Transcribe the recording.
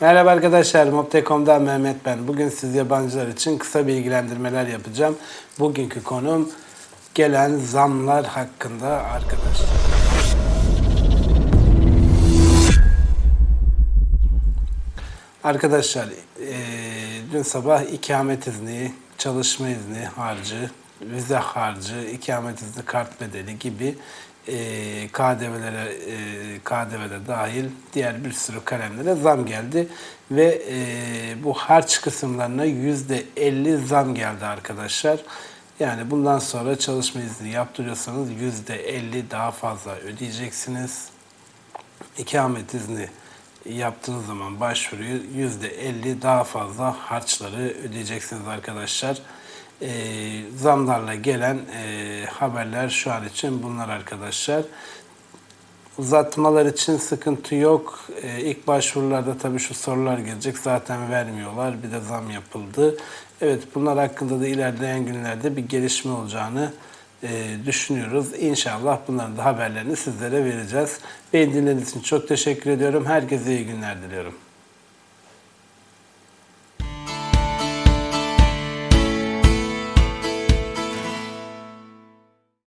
Merhaba arkadaşlar, Mobte.com'dan Mehmet ben. Bugün siz yabancılar için kısa bilgilendirmeler yapacağım. Bugünkü konum gelen zamlar hakkında arkadaşlar. Arkadaşlar, eee, dün sabah ikamet izni, çalışma izni harcı, vize harcı, ikamet izni kart bedeli gibi eee KDV'lere, eee KDV'de dahil diğer bir sürü kalemlere zam geldi. Ve eee, bu harç kısımlarına %50 zam geldi arkadaşlar. Yani bundan sonra çalışma izni yaptırıyorsanız %50 daha fazla ödeyeceksiniz ikamet izni yaptığınız zaman başvuruyu yüzde 50 daha fazla harçları ödeyeceksiniz arkadaşlar. Ee, zamlarla gelen e, haberler şu an için bunlar arkadaşlar. Uzatmalar için sıkıntı yok. Ee, ilk başvurularda tabii şu sorular gelecek. Zaten vermiyorlar. Bir de zam yapıldı. Evet bunlar hakkında da ilerleyen günlerde bir gelişme olacağını e, düşünüyoruz. İnşallah bunların da haberlerini sizlere vereceğiz. Beni dinlediğiniz için çok teşekkür ediyorum. Herkese iyi günler diliyorum.